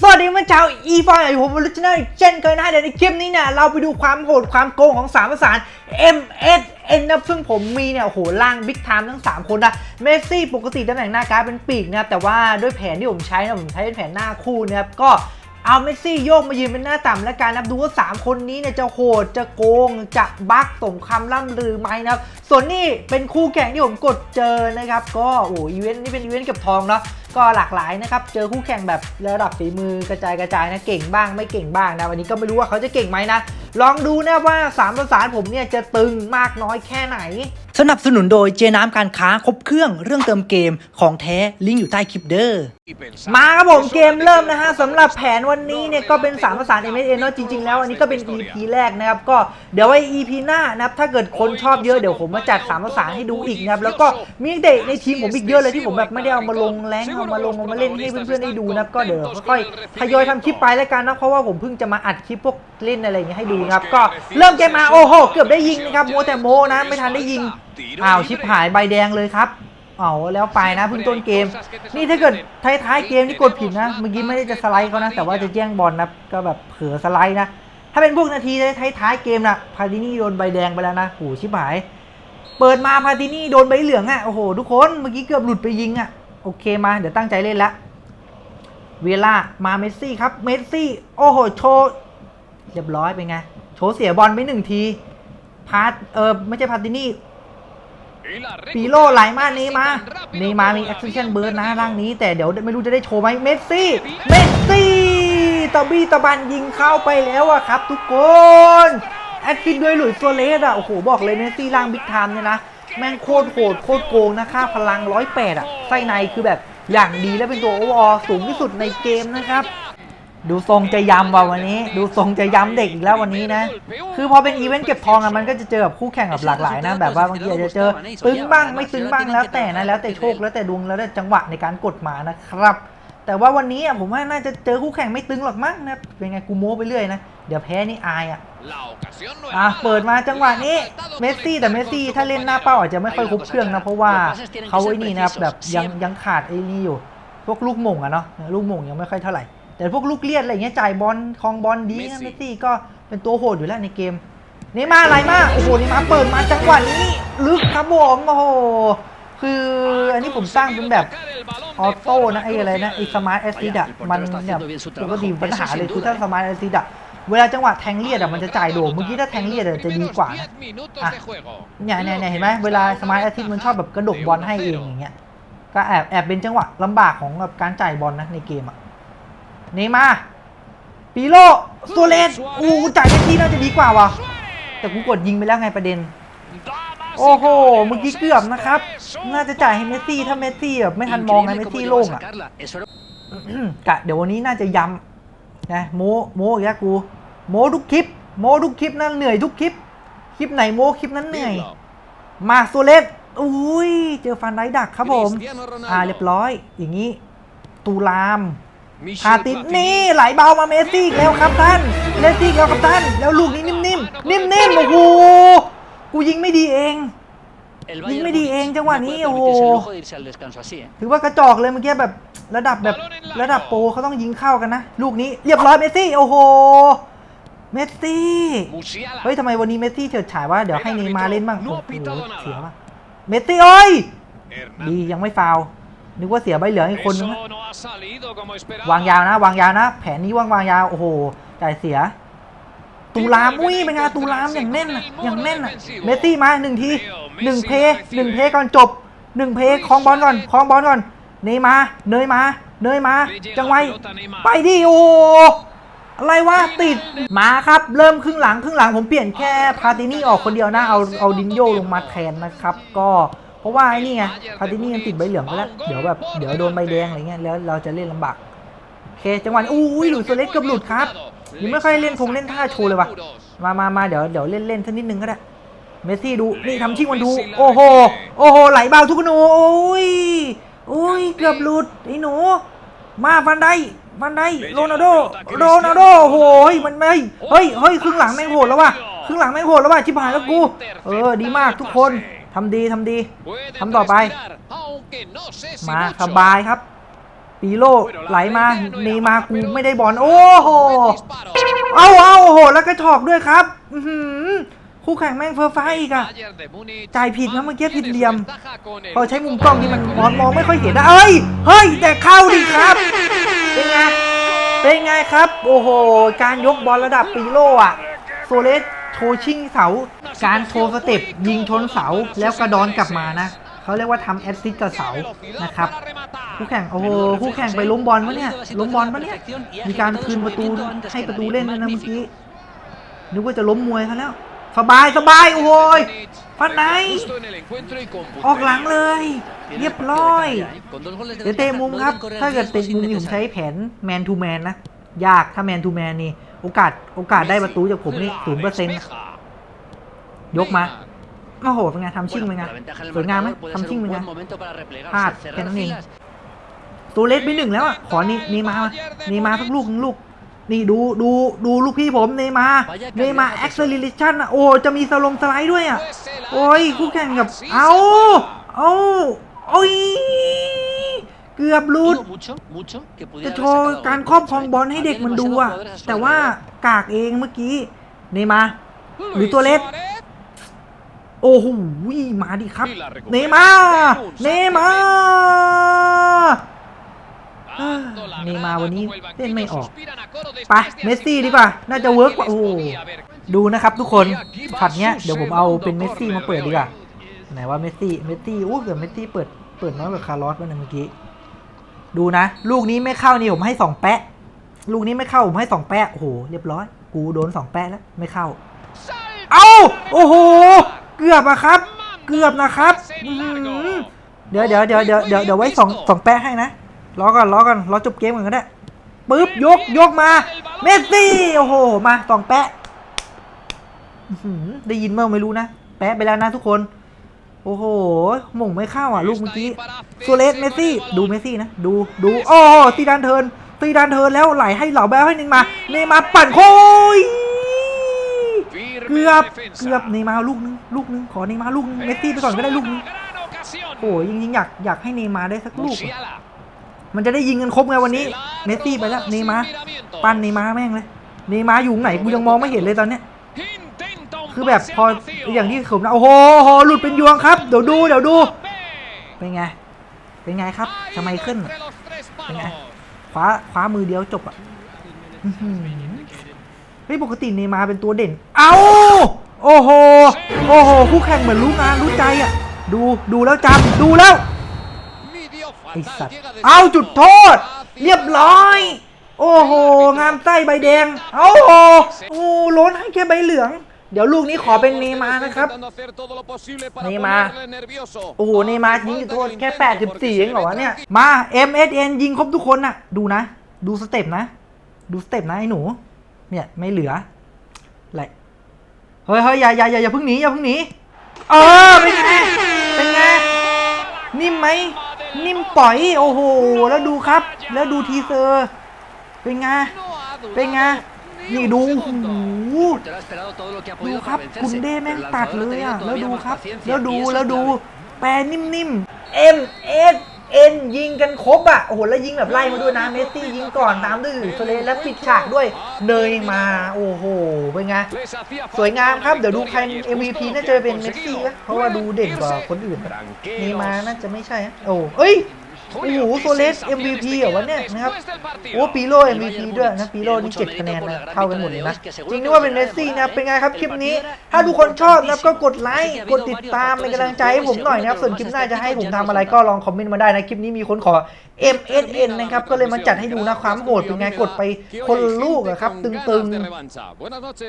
สวัสดีเมันเจ้าอีฟอยอยู่ผมลุชแนลเช่นเคยนะเดี๋ยวในคลิปนี้เนี่ยเราไปดูความโหดความโกงของสามประสาน MSN นะซึ่งผมมีเนี่ยโหล่างบิ๊กไทม์ทั้ง 3 คนนะเมสซี่ปกติตำแหน่งหน้าการเป็นปีกนะครับแต่ว่าด้วยแผนที่ผมใช้นะผมใช้เป็นแผนหน้าคู่นะครับก็เอาเมสซี่โยกมายืนเป็นหน้าต่ำแล้วกันนะครับดูว่า 3 คนนี้เนี่ยจะโหดจะโกง จะบักสมคำล่ำลือไหมนะครับส่วนนี้เป็นคู่แข่งที่ผมกดเจอนะครับก็โอ้อีเวนต์นี่เป็นอีเวนต์เก็บทองเนาะ ก็หลากหลายนะครับ เจอคู่แข่งแบบระดับฝีมือกระจายกระจายนะ เก่งบ้างไม่เก่งบ้างนะวันนี้ก็ไม่รู้ว่าเขาจะเก่งไหมนะ ลองดูนะว่าสามประสานผมเนี่ยจะตึงมากน้อยแค่ไหน สนับสนุนโดยเจน้ำการค้าครบเครื่องเรื่องเติมเกมของแท้ลิงก์อยู่ใต้คลิปเด้อ มาครับผมเกมเริ่มนะฮะสำหรับแผนวันนี้เนี่ยก็เป็น3ภาษา m s n เนาะจริงๆแล้วอันนี้ก็เป็น EP แรกนะครับก็เดี๋ยวไว้ EP หน้านะครับถ้าเกิดคนชอบเยอะเดี๋ยวผมมาจัด3ภาษาให้ดูอีกนะครับแล้วก็มีเด็กในทีมผมอีกเยอะเลยที่ผมแบบไม่ได้เอามาลงแรงเอามาลงเอามาเล่นให้เพื่อนๆได้ดูนะครับก็เดี๋ยวค่อยๆทยอยทำคลิปไปแล้วกันนะเพราะว่าผมเพิ่งจะมาอัดคลิปพวกเล่นอะไรอย่างเงี้ยให้ดูนะครับก็เริ่มเกมมาโอ้โหเกือบได้ยิงนะครับโมวแต่โมนะไม่ทันได้ยิงอ้าวชิปหายใบแดงเลยครับ เอาแล้วไปนะเพิ่งต้นเกม นี่ถ้าเกิดท้ายๆเกมที่กดผิดนะ เมื่อกี้ไม่ได้จะสไลด์เขานะ แต่ว่าจะแย่งบอลนะ ก็แบบเผลอสไลด์นะ ถ้าเป็นพวกนาทีท้ายๆเกมนะพาตินี่โดนใบแดงไปแล้วนะโหชิบหาย เปิดมาพาตินี่โดนใบเหลืองอะ่ะ โอ้โหทุกคน เมื่อกี้เกือบหลุดไปยิงอะ่ะ โอเคมา เดี๋ยวตั้งใจเล่นละ เวลา มาเมสซี่ครับ เมสซี่ โอ้โห โชว์เรียบร้อยเป็นไง โชว์เสียบอลไปหนึ่งที พาเออไม่ใช่พาตินี่ ปีโล่ไหลมาเนมาเนมามีแอคชั่นเบิร์ดนะร่างนี้ แต่เดี๋ยวไม่รู้จะได้โชว์ไหมเมสซี่ เมสซี่ตะบี้ตะบันยิงเข้าไปแล้วอะครับ ทุกคนแอดฟินด้วยหลุยส์โซเลสอะโอ้โหบอกเลยเมสซี่ร่างบิ๊กไทม์เนี่ยนะแม่งโคตรโหดโคตรโกงนะค่าพลังร้อยแปดอะไส้ในคือแบบอย่างดีและเป็นตัวโอวอสูงที่สุดในเกมนะครับ ดูทรงจะยำว่ะวันนี้ ดูทรงจะยำเด็กอีกแล้ววันนี้นะ คือพอเป็นอีเวนต์เก็บทองอะมันก็จะเจอกับคู่แข่งแบบหลากหลายนะแบบว่าบางทีอาจจะเจอตึงบ้างไม่ตึงบ้างแล้วแต่นะแล้วแต่โชคแล้วแต่ดวงแล้วแต่จังหวะในการกดมานะครับ แต่ว่าวันนี้อะผมว่าน่าจะเจอคู่แข่งไม่ตึงหรอกมั้งนะเป็นไงกูโม้ไปเรื่อยนะเดี๋ยวแพ้นี่อายอะอะเปิดมาจังหวะนี้เมสซี่แต่เมสซี่ถ้าเล่นหน้าเป้าอาจจะไม่ค่อยครบเครื่องนะเพราะว่าเขาไอ้นี่นะครับแบบยังยังขาดไอ้นี่อยู่ พวกลูกหม่งอะเนาะลูกหม่งยังไม่ค่อยเท่าไหร่ แต่พวกลูกเลียดอะไรเงี้ยจ่ายบอลคลองบอลดีนะเมสซี่ก็เป็นตัวโหดอยู่แล้วในเกมนี่มาอะไรมาโอ้โหนี่มาเปิดมาจังหวะนี้ลึกครับผมโอ้โหคืออันนี้ผมสร้างเป็นแบบออโต้นะไอ้อะไรนะไอ้สมาร์ทแอสซิดอะมันเนี่ยปกติปัญหาเลยคือถ้าสมาร์ทแอสซิดอะเวลาจังหวะแทงเลียดอะมันจะจ่ายโด่งเมื่อกี้ถ้าแทงเลียดอะจะดีกว่านะอะเนี่ยเนี่ยเนี่ยเห็นไหมเวลาสมาร์ทแอสซิดมันชอบแบบกระดกบอลให้เองอย่างเงี้ยก็แอบแอบเป็นจังหวะลำบากของแบบการจ่ายบอลนะในเกมอะ เนี่มา ปีโลโซเลสอู้จ่ายเมสซี่น่าจะดีกว่าว่ะ แต่กูกดยิงไปแล้วไงประเด็น โอ้โห เมื่อกี้เกือบนะครับ น่าจะจ่ายให้เมสซี่ ถ้าเมสซี่แบบไม่ทันมองไงเมสซี่โล่งอะกะเดี๋ยววันนี้น่าจะย้ำนะโมโมอีกแล้วกู โมทุกคลิป โมทุกคลิปนั่นเหนื่อยทุกคลิป คลิปไหนโมคลิปนั้นเหนื่อย มาโซเลสอุ้ย เจอฟันไดดักครับผม อ่าเรียบร้อย อย่างนี้ ตูลาม พาติดนี่ไหลเบามาเมสซี่อีกแล้วครับท่านเมสซี่อีกแล้วครับท่าน แล้วลูกนี้นิ่มๆนิ่มๆโอ้โหกูยิงไม่ดีเองยิงไม่ดีเองจังหวะนี้โอ้โหถือว่ากระจอกเลยเมื่อกี้แบบระดับแบบระดับโปรเขาต้องยิงเข้ากันนะ ลูกนี้เรียบร้อยเมสซี่โอ้โหเมสซี่เฮ้ยทำไมวันนี้เมสซี่เฉิดฉายว่าเดี๋ยวให้เนย์มาร์เล่นบ้างโอ้โหเสียว่ะเมสซี่โอ้ยดียังไม่ฟาวล์ นึกว่าเสียใบเหลืองอีกคนนึงนะวางยาวนะ วางยาวนะ แผนนี้วางวางยาว โอ้โหจ่ายเสีย ตูลามอุ้ยเป็นไงตูลามอย่างแน่นอะอย่างแน่นอะเมสซี่มาหนึ่งทีหนึ่งเพย์หนึ่งเพย์ก่อนจบหนึ่งเพย์คลองบอลก่อนคลองบอลก่อน เนย์มา เนยมา เนยมา จังไวไปดิโอ้อะไรวะติดมาครับ เริ่มครึ่งหลังครึ่งหลังผมเปลี่ยนแค่พาตินี่ออกคนเดียวนะ เอาเอาดินโยลงมาแทนนะครับ ก็ เพราะว่าไอ้นี่ไงพาตินี่ยังติดใบเหลืองไปแล้ว เดี๋ยวแบบเดี๋ยวโดนใบแดงอะไรเงี้ยแล้วเราจะเล่นลำบากโอเคจังหวะนี้อุ้ยหลุดโซเล็กเกือบหลุดครับยังไม่ค่อยเล่นทงเล่นท่าโชว์เลยวะมามามาเดี๋ยวเดี๋ยวเล่นเล่นสักนิดนึงก็ได้เมสซี่ดูนี่ทำชิงวันดูโอ้โหโอ้โหไหลเบาทุกหนูโอ้ยโอ้ยเกือบหลุดไอ้หนู มาฟันไดฟันไดโรนัลโดโรนัลโดโอ้โหเฮ้ยมันไม่เฮ้ยเฮ้ยครึ่งหลังแม่งโหดแล้วว่ะครึ่งหลังแม่งโหดแล้วว่ะชิบหายแล้วกู เออดีมากทุกคน ทำดีทำดีทำต่อไป มาสบายครับปปีโลไหลมาเนมากูไม่ได้บอลโอ้โหเอาเอาโอ้โหแล้วกระชอกด้วยครับอื้อหือคู่แข่งแม่งเฟอร์ไฟาอีกอะจ่ายผิดนะเมื่อกี้ผิดเหลี่ยมพอใช้มุมกล้องที่มันมองมองไม่ค่อยเห็นนะเอ้ยเฮ้ยแต่เข้าดิครับเป็นไงเป็นไงครับ โอ้โห การยกบอลระดับปีโลอะโซเลส โชว์ชิงเสา การโชว์สเต็ปยิงชนเสาแล้วกระดอนกลับมานะเขาเรียกว่าทำแอสซิสต์กับเสานะครับคู่แข่งโอ้โหคู่แข่งไปล้มบอลปะเนี่ยล้มบอลปะเนี่ยมีการคืนประตูให้ประตูเล่นด้วนะเมื่อกี้นึกว่าจะล้มมวยเขาแล้วสบายสบายโอ้ยฟันไหน ออกหลังเลย เรียบร้อย เดี๋ยวเตะมุมครับ ถ้าเกิดเตะมุมนี่ผมใช้แผนแมนทูแมนนะ ยากถ้าแมนทูแมนนี่ โอกาสโอกาสได้ประตูจากผมนี่ศูนย์เปอร์เซ็นต์ยกมาโอ้โหเป็นไงทำชิ่งเป็นไงสวยงามไหมทำชิ่งเป็นไงพลาดแค่นั้นเองตัวเล็กไปหนึ่งแล้วอะขอนี่นี่มานี่มาสักลูกหนึ่งลูก นี่ดูดูดูลูกพี่ผมเนมาเนมาแอคเซลเลชันอะโอ้จะมีสลงสไลด์ด้วยอะโอ้ยคู่แข่งกับ เอาเอาโอ้ย เกือบหลุด จะโชว์การครอบครองบอลให้เด็กมันดูอะแต่ว่ากากเองเมื่อกี้เนมาหรือตัวเล็กโอ้โหมาดิครับ เนมาเนมาเอ้อเนมาวันนี้เล่นไม่ออกไปเมสซี่ดีกว่า น่าจะเวิร์กกว่าโอ้โหดูนะครับทุกคนช็อตเนี้ยเดี๋ยวผมเอาเป็นเมสซี่มาเปิดดีกว่าไหนว่าเมสซี่เมสซี่โอ้เกือบเมสซี่เปิดเปิดน้อยกว่าคาร์ลอสวันนึงเมื่อกี้ ดูนะ ลูกนี้ไม่เข้านี่ผมให้สองแปะ ลูกนี้ไม่เข้าผมให้สองแปะโอ้โหเรียบร้อย กูโดนสองแปะแล้วไม่เข้า เอ้าโอ้โห เกือบอะครับ เกือบนะครับเดี๋ยวเดี๋ยวเดี๋ยวเดี๋ยวเดี๋ยวเดี๋ยวไว้สองสองแปะให้นะรอก่อนรอก่อนรอจบเกมก่อนก็ได้ปึ๊บยกยกมา เมสซี่โอ้โหมาสองแปะได้ยินเมื่อไม่รู้นะ แปะไปแล้วนะทุกคน โอ้โหหม่งไม่เข้าอะ ลูกเมื่อกี้โซเลสเมสซี่ ดูเมสซี่นะ ดูดูโอ้ซีดานเทิร์นซีดานเทิร์นแล้วไหลให้เหล่าแบลให้หนึ่งมา เนย์มาร์ปั่นโค้ยเกือบเกือบเนย์มาร์ลูกนึงลูกนึงขอเนย์มาร์ลูกนึงเมสซี่ไปก่อนก็ได้ลูกนึงโอ้ยจริงๆอยากอยากให้เนย์มาร์ได้สักลูกอะมันจะได้ยิงกันครบไงวันนี้ เมสซี่ไปแล้วเนย์มาร์ปั้นเนย์มาร์แม่งเลย เนย์มาร์อยู่ไหนกูยังมองไม่เห็นเลยตอนเนี้ย คือแบบพออย่างที่ผมนะโอ้โหโอ้โหหลุดเป็นยวงครับ เดี๋ยวดูเดี๋ยวดูเป็นไงเป็นไงครับทำไมขึ้นเป็นไงคว้าคว้ามือเดียวจบอะอื้อหือเฮ้ยปกติเนย์มาร์เป็นตัวเด่น เอ้าโอ้โหโอ้โหคู่แข่งเหมือนรู้งานรู้ใจอะ ดูดูแล้วจำดูแล้วไอสัตว์เอาจุดโทษ เรียบร้อย โอ้โห งามไส้ใบแดง เอ้าโอ้โหล้นให้แค่ใบเหลือง เดี๋ยวลูกนี้ขอเป็นเนมานะครับเนมาโอ้โหเนมายิงจุดโทษแค่ 84เองเหรอวะเนี่ย มา MSN ยิงครบทุกคนน่ะดูนะ ดูสเต็ปนะ ดูสเต็ปนะไอ้หนู เนี่ยไม่เหลืออะไรเฮ้ยเฮ้ยอย่าอย่าอย่าอย่าเพิ่งหนีอย่าเพิ่งหนีเออเป็นไงเป็นไงนิ่มไหมนิ่มปล่อยโอ้โห แล้วดูครับ แล้วดูทีเซอร์ เป็นไงเป็นไง นี่ดูดูครับคุณเด้แม่งตัดเลยอะแล้วดูครับ แล้วดูแล้วดู แปรนิ่มๆ M S N ยิงกันครบอะโอ้โหแล้วยิงแบบไล่มาด้วยนะเมสซี่ยิงก่อนตามด้วยโซเลแล้วปิดฉากด้วยเนยมาโอ้โหเป็นไงสวยงามครับเดี๋ยวดูใคร MVP น่าจะเป็นเมสซี่นะเพราะว่าดูเด่นกว่าคนอื่นนีมาน่าจะไม่ใช่โอ้เอ้ย โอ้โหโซเลส MVP เหรอวะเนี่ยนะครับโอ้ปีโร่ MVP ด้วยนะปีโร่นี่เจ็ดคะแนนนะเท่ากันหมดเลยนะจริงนึกว่าเป็นเมสซี่นะเป็นไงครับคลิปนี้ ถ้าทุกคนชอบนะก็กดไลค์กดติดตามเป็นกำลังใจให้ผมหน่อยนะครับส่วนคลิปหน้าจะให้ผมทำอะไรก็ลองคอมเมนต์มาได้นะคลิปนี้มีคนขอ MSN นะครับก็เลยมาจัดให้ดูนะความโหดเป็นไงกดไปคนละลูกอะครับตึงๆ